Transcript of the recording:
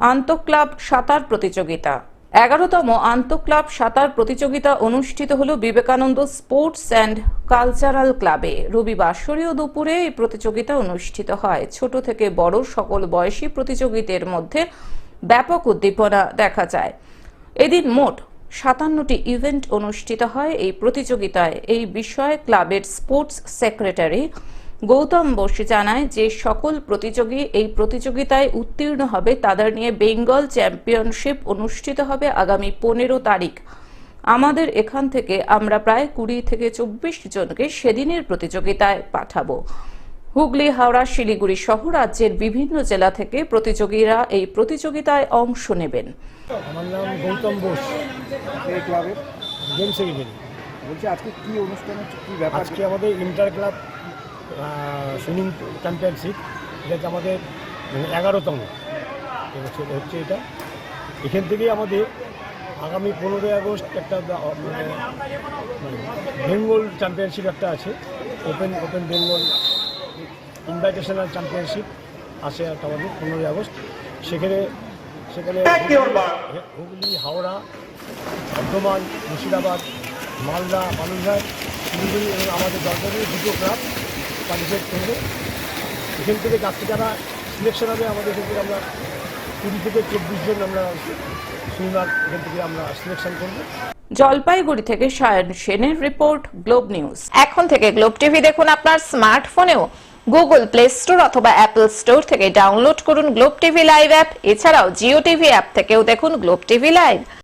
আন্তঃক্লাব সাঁতার প্রতিযোগিতা। এগারোতম আন্তঃক্লাব সাঁতার প্রতিযোগিতা অনুষ্ঠিত হল বিবেকানন্দ স্পোর্টস অ্যান্ড কালচারাল ক্লাবে। রবিবার রবিবাসরীয় দুপুরে এই প্রতিযোগিতা অনুষ্ঠিত হয়। ছোট থেকে বড় সকল বয়সী প্রতিযোগীদের মধ্যে ব্যাপক উদ্দীপনা দেখা যায়। এদিন মোট সাতান্নটি ইভেন্ট অনুষ্ঠিত হয়। এই প্রতিযোগিতায় এই বিষয়ে ক্লাবের স্পোর্টস সেক্রেটারি গৌতম বসু জানায় যে সকল প্রতিযোগী এই প্রতিযোগিতায় উত্তীর্ণ হবে তাদের নিয়ে বেঙ্গল চ্যাম্পিয়নশিপ অনুষ্ঠিত হবে আগামী পনেরো তারিখ। আমাদের এখান থেকে আমরা প্রায় কুড়ি থেকে চব্বিশ জনকে সেদিনের প্রতিযোগিতায় পাঠাবো। হুগলি হাওড়া শিলিগুড়ি সহ রাজ্যের বিভিন্ন জেলা থেকে প্রতিযোগীরা এই প্রতিযোগিতায় অংশ নেবেন। আমার নাম গৌতম বোস। এই ক্লাবের? গেম সেক্রেটারি বলছি আজকে কি অনুষ্ঠান হচ্ছে? কি ব্যাপার? আজকে আমাদের ইন্টার ক্লাব সুইমিং চ্যাম্পিয়নশিপ এটা হচ্ছে আমাদের মানে এগারোতম হচ্ছে এটা। এখান থেকেই আমাদের আগামী পনেরোই আগস্ট একটা মানে মানে বেঙ্গল চ্যাম্পিয়নশিপ একটা আছে open open Bengal invitational championship আছে একটা আমাদের পনেরোই আগস্ট। সেখানে সেখানে হুগলি হাওড়া বর্ধমান মুর্শিদাবাদ মালদা বালুরঘাট শিলিগুড়ি এবং আমাদের জলপাইগুড়ি দুটো ক্লাব পার্টিসিপেট করবে। এখান থেকে যাত্রী যারা সিলেকশন হবে। আমাদের এখান থেকে আমরা কুড়ি থেকে চব্বিশ জন আমরা সুইমার এখান থেকে আমরা সিলেকশন করব। জলপাইগুড়ি থেকে সায়ন সেনের রিপোর্ট, গ্লোব নিউজ। এখন থেকে গ্লোব টিভি দেখুন আপনার স্মার্টফোনেও। গুগল প্লে স্টোর অথবা অ্যাপল স্টোর থেকে ডাউনলোড করুন গ্লোব টিভি লাইভ অ্যাপ। এছাড়াও জিও টিভি অ্যাপ থেকেও দেখুন গ্লোব টিভি লাইভ।